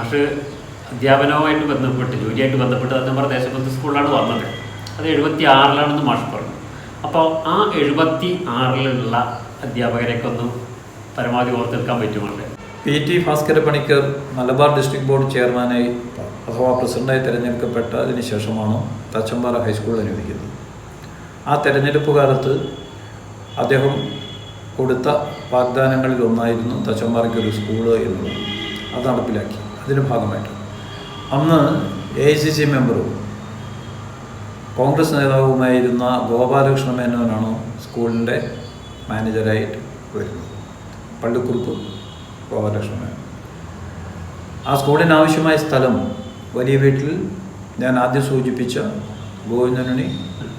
മാഷ് അധ്യാപനവുമായിട്ട് ബന്ധപ്പെട്ട് ജോലിയായിട്ട് ബന്ധപ്പെട്ട് തച്ചമ്പാറ ദേശബന്ധ സ്കൂളിലാണ് വന്നത്. അത് എഴുപത്തി ആറിലാണെന്ന് മാഷ് പറഞ്ഞു. അപ്പോൾ ആ എഴുപത്തി ആറിലുള്ള അധ്യാപകരെയൊക്കെ ഒന്ന് പരമാവധി ഓർത്തെടുക്കാൻ പറ്റുമുണ്ട്? P T Bhaskara Panicker Malabar district board ചെയർമാനായി അഥവാ പ്രസിഡന്റായി തിരഞ്ഞെടുക്കപ്പെട്ടതിന് ശേഷമാണ് തച്ചമ്പാറ ഹൈസ്കൂൾ അനുവദിക്കുന്നത്. ആ തെരഞ്ഞെടുപ്പ് കാലത്ത് അദ്ദേഹം കൊടുത്ത വാഗ്ദാനങ്ങളിൽ ഒന്നായിരുന്നു തച്ചമ്പാറയ്ക്ക് ഒരു സ്കൂൾ എന്നുള്ളത്. അത് നടപ്പിലാക്കി. അതിന്റെ ഭാഗമായിട്ട്. അന്ന് എ ഐ സി സി മെമ്പറും കോൺഗ്രസ് നേതാവുമായിരുന്ന ഗോപാലകൃഷ്ണ മേനോനാണ് സ്കൂളിന്റെ മാനേജരായിട്ട് വരുന്നത്. പള്ളിക്കുറുപ്പ് ഗോപാലകൃഷ്ണ മേനോൻ. ആ സ്കൂളിന് ആവശ്യമായ സ്ഥലം വലിയ വീട്ടിൽ ഞാൻ ആദ്യം സൂചിപ്പിച്ച ഗോവിന്ദനുണി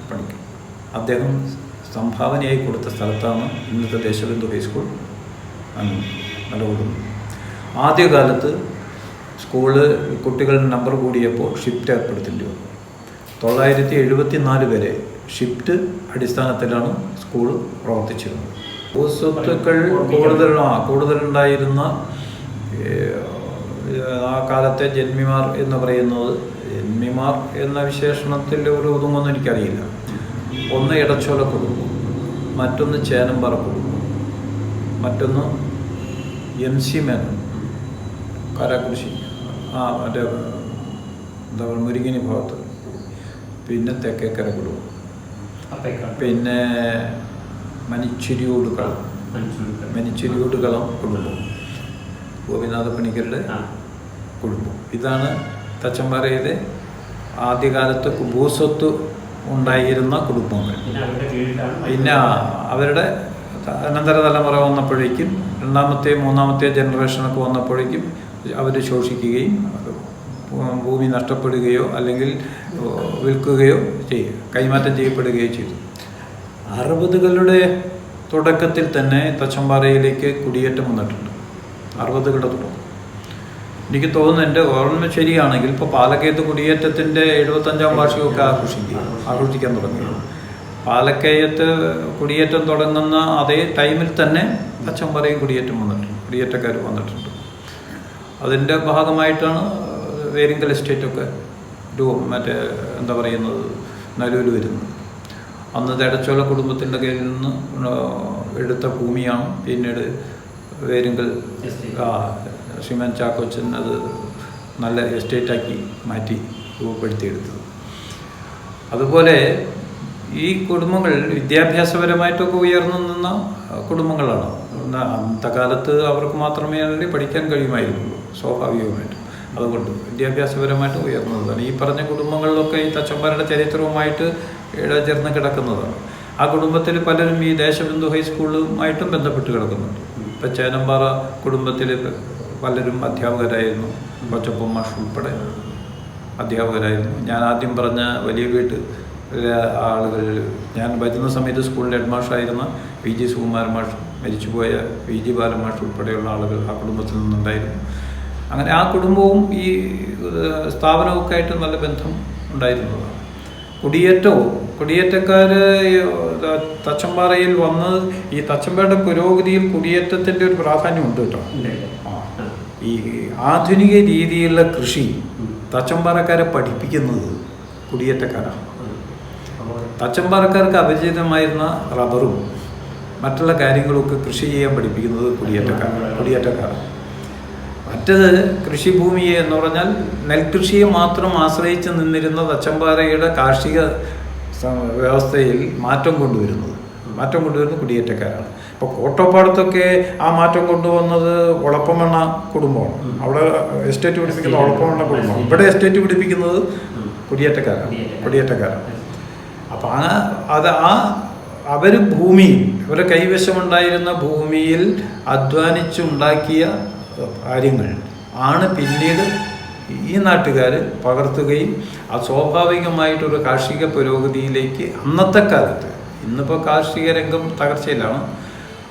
പണിക്ക്. അദ്ദേഹം സംഭാവനയായി കൊടുത്ത സ്ഥലത്താണ് ഇന്നത്തെ ദേശബന്ധു ഹൈസ്കൂൾ നിലകൊള്ളുന്നത്. ആദ്യകാലത്ത് സ്കൂൾ കുട്ടികളുടെ നമ്പർ കൂടിയപ്പോൾ ഷിഫ്റ്റ് ഏർപ്പെടുത്തേണ്ടി വന്നു. തൊള്ളായിരത്തി എഴുപത്തി നാല് വരെ ഷിഫ്റ്റ് അടിസ്ഥാനത്തിലാണ് സ്കൂൾ പ്രവർത്തിച്ചിരുന്നത്. ഭൂസ്വത്തുക്കൾ കൂടുതൽ ആ കൂടുതലുണ്ടായിരുന്ന ആ കാലത്തെ ജന്മിമാർ എന്ന് പറയുന്നത് ജന്മിമാർ എന്ന വിശേഷണത്തിൽ ഒരു ഒതുങ്ങൊന്നും എനിക്കറിയില്ല. ഒന്ന് ഇടച്ചോല കുടുംബം മറ്റൊന്ന് ചേനമ്പാറ കുടുംബം മറ്റൊന്ന് എം സി മേനോൻ കാരാക്കുറിശി ആ മറ്റേ എന്താ പറയുക മുരിങ്ങിനി ഭാഗത്ത്. പിന്നെ തെക്കേക്കര. കുടുംബം പിന്നെ മനിച്ചിരിയോട് കളം. മനിച്ചിരിയോട് കളം. കുടുംബം. ഗോപിനാഥ പണിക്കരുടെ കുടുംബം. ഇതാണ് തച്ചമ്പാറയിലെ ആദ്യകാലത്ത് ഭൂസ്വത്ത് ഉണ്ടായിരുന്ന കുടുംബങ്ങൾ. പിന്നെ അവരുടെ അനന്തര തലമുറ വന്നപ്പോഴേക്കും രണ്ടാമത്തെ മൂന്നാമത്തെ ജനറേഷനൊക്കെ വന്നപ്പോഴേക്കും അവർ ശോഷിക്കുകയും ഭൂമി നഷ്ടപ്പെടുകയോ അല്ലെങ്കിൽ വിൽക്കുകയോ ചെയ്യുക കൈമാറ്റം ചെയ്യപ്പെടുകയോ ചെയ്തു. അറുപതുകളുടെ തുടക്കത്തിൽ തന്നെ തച്ചമ്പാറയിലേക്ക് കുടിയേറ്റം വന്നിട്ടുണ്ട്. അറുപതുകളുടെ തുടക്കം. എനിക്ക് തോന്നുന്നു എന്റെ ഓർമ്മ ശരിയാണെങ്കിൽ ഇപ്പോൾ പാലക്കയത്ത് കുടിയേറ്റത്തിന്റെ എഴുപത്തഞ്ചാം വാർഷികമൊക്കെ ആഘോഷിക്കുക ആഘോഷിക്കാൻ തുടങ്ങി. പാലക്കയത്ത് കുടിയേറ്റം തുടങ്ങുന്ന അതേ ടൈമിൽ തന്നെ തച്ചമ്പാറയും കുടിയേറ്റം വന്നിട്ടുണ്ട് കുടിയേറ്റക്കാർ വന്നിട്ടുണ്ട്. അതിന്റെ ഭാഗമായിട്ടാണ് വേരിങ്കൽ എസ്റ്റേറ്റൊക്കെ രൂപം മറ്റേ എന്താ പറയുന്നത് നിലവിൽ വരുന്നത്. അന്ന് തേടച്ചോല കുടുംബത്തിന്റെ കയ്യിൽ നിന്ന് എടുത്ത ഭൂമിയാണ് പിന്നീട് വേരിങ്കൽ ശ്രീമൻ ശ്രീമാൻ ചാക്കോച്ചൻ അത് നല്ല എസ്റ്റേറ്റാക്കി മാറ്റി രൂപപ്പെടുത്തിയെടുത്തത്. അതുപോലെ ഈ കുടുംബങ്ങൾ വിദ്യാഭ്യാസപരമായിട്ടൊക്കെ ഉയർന്നു നിന്ന കുടുംബങ്ങളാണ്. അന്നത്തെ കാലത്ത് അവർക്ക് മാത്രമേ പഠിക്കാൻ കഴിയുമായിരുന്നുള്ളൂ സ്വാഭാവികമായിട്ടും. അതുകൊണ്ട് വിദ്യാഭ്യാസപരമായിട്ട് ഉയർന്നതാണ് ഈ പറഞ്ഞ കുടുംബങ്ങളിലൊക്കെ ഈ തച്ചന്മാരുടെ ചരിത്രവുമായിട്ട് ഇടചേർന്ന് കിടക്കുന്നതാണ്. ആ കുടുംബത്തിൽ പലരും ഈ ദേശബന്ധു ഹൈസ്കൂളുമായിട്ടും ബന്ധപ്പെട്ട് കിടക്കുന്നുണ്ട്. ഇപ്പം ചേനമ്പാറ കുടുംബത്തിൽ പലരും അധ്യാപകരായിരുന്നു. കൊച്ചപ്പം മാഷ് ഉൾപ്പെടെ അധ്യാപകരായിരുന്നു. ഞാൻ ആദ്യം പറഞ്ഞ വലിയ വീട്ട് ആളുകൾ ഞാൻ വരുന്ന സമയത്ത് സ്കൂളിന്റെ ഹെഡ് മാഷായിരുന്ന പി ജി സുകുമാരൻ മാഷ് മരിച്ചുപോയ പി ജി ബാലമാഷ് ഉൾപ്പെടെയുള്ള ആളുകൾ ആ കുടുംബത്തിൽ നിന്നുണ്ടായിരുന്നു. അങ്ങനെ ആ കുടുംബവും ഈ സ്ഥാപനമൊക്കെ ആയിട്ട് നല്ല ബന്ധം ഉണ്ടായിരുന്നതാണ്. കുടിയേറ്റവും കുടിയേറ്റക്കാർ തച്ചമ്പാറയിൽ വന്ന് ഈ തച്ചമ്പാറയുടെ പുരോഗതിയിൽ കുടിയേറ്റത്തിന്റെ ഒരു പ്രാധാന്യം ഉണ്ട് കേട്ടോ. ഈ ആധുനിക രീതിയിലുള്ള കൃഷി തച്ചമ്പാറക്കാരെ പഠിപ്പിക്കുന്നത് കുടിയേറ്റക്കാരാണ്. തച്ചമ്പാറക്കാർക്ക് അപരിചിതമായിരുന്ന റബ്ബറും മറ്റുള്ള കാര്യങ്ങളൊക്കെ കൃഷി ചെയ്യാൻ പഠിപ്പിക്കുന്നത് കുടിയേറ്റക്കാർ കുടിയേറ്റക്കാർ മറ്റത് കൃഷിഭൂമിയെ എന്ന് പറഞ്ഞാൽ നെൽകൃഷിയെ മാത്രം ആശ്രയിച്ച് നിന്നിരുന്ന തച്ചമ്പാറയുടെ കാർഷിക വ്യവസ്ഥയിൽ മാറ്റം കൊണ്ടുവരുന്നത്. മാറ്റം കൊണ്ടുവരുന്നത് കുടിയേറ്റക്കാരാണ്. ഇപ്പോൾ കോട്ടപ്പാടത്തൊക്കെ ആ മാറ്റം കൊണ്ടുവന്നത് ഒളപ്പമണ്ണ കുടുംബമാണ്. അവിടെ എസ്റ്റേറ്റ് പിടിപ്പിക്കുന്ന ഒളപ്പമണ്ണ കുടുംബമാണ്. ഇവിടെ എസ്റ്റേറ്റ് പിടിപ്പിക്കുന്നത് കുടിയേറ്റക്കാരാണ്. കുടിയേറ്റക്കാരാണ്. അപ്പം ആ അത് ആ അവർ ഭൂമിയിൽ അവരുടെ കൈവശമുണ്ടായിരുന്ന ഭൂമിയിൽ അധ്വാനിച്ചുണ്ടാക്കിയ കാര്യങ്ങൾ ആണ് പിന്നീട് ഈ നാട്ടുകാർ പകർത്തുകയും ആ സ്വാഭാവികമായിട്ടൊരു കാർഷിക പുരോഗതിയിലേക്ക് അന്നത്തെ കാലത്ത് ഇന്നിപ്പോൾ കാർഷിക രംഗം തകർച്ചയിലാണ്.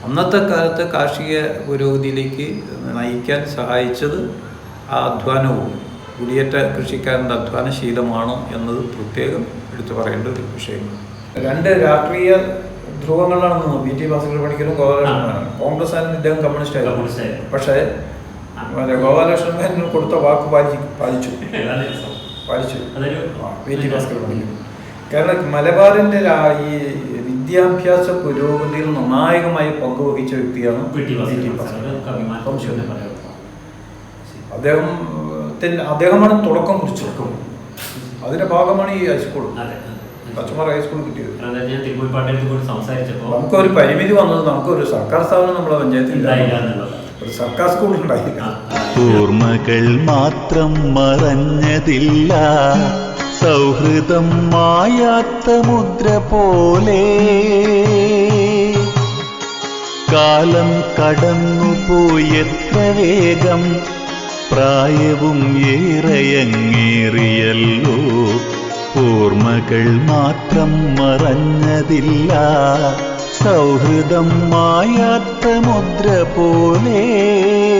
അന്നത്തെ കാലത്ത് കാർഷിക പുരോഗതിയിലേക്ക് നയിക്കാൻ സഹായിച്ചത് ആ അധ്വാനവും കുടിയേറ്റ കൃഷിക്കാരന്റെ അധ്വാനശീലമാണ് എന്നത് പ്രത്യേകം എടുത്തു പറയേണ്ട ഒരു വിഷയമാണ് രണ്ട് രാഷ്ട്രീയ ധ്രുവങ്ങളാണെന്ന് ബി ടി ഭാസ്കർ പണിക്കരും ഗോപാലകൃഷ്ണനാണ് കോൺഗ്രസ് ആയിരുന്നു ഇദ്ദേഹം കമ്മ്യൂണിസ്റ്റ് ആയിരുന്നു പക്ഷേ മറ്റേ ഗോപാലകൃഷ്ണൻ കൊടുത്ത വാക്ക് പാലിച്ചു പാലിച്ചു? പാലിച്ചു. ബി ടി ഭാസ്കർ പഠിക്കും കാരണം മലബാറിന്റെ ഈ വിദ്യാഭ്യാസ പുരോഗതിയിൽ നിർണായകമായി പങ്കുവഹിച്ച വ്യക്തിയാണ് ടി ഭാസ്കർ. അദ്ദേഹം അദ്ദേഹമാണ് തുടക്കം കുറിച്ചത്. അതിന്റെ ഭാഗമാണ് ഈ ഹൈസ്കൂൾ അതെ പച്ചമറ ഹൈസ്കൂൾ കിട്ടിയത്. ഞാൻ സംസാരിച്ചപ്പോൾ സംസാരിച്ചപ്പോൾ നമുക്കൊരു പരിമിതി വന്നത് നമുക്ക് ഒരു സർക്കാർ സ്ഥാപനം നമ്മുടെ പഞ്ചായത്തിൽ ഒരു സർക്കാർ സ്കൂൾ ഉണ്ടായില്ല. ഓർമ്മകൾ മാത്രം മറഞ്ഞതില്ല. സൗഹൃദം മായാത്ത മുദ്ര പോലെ. കാലം കടന്നുപോയെത്ര വേഗം. പ്രായവും ഏറെയങ്ങേറിയല്ലോ. ഓർമ്മകൾ മാത്രം മറഞ്ഞതില്ല. സൗഹൃദം മായാത്ത മുദ്ര പോലെ.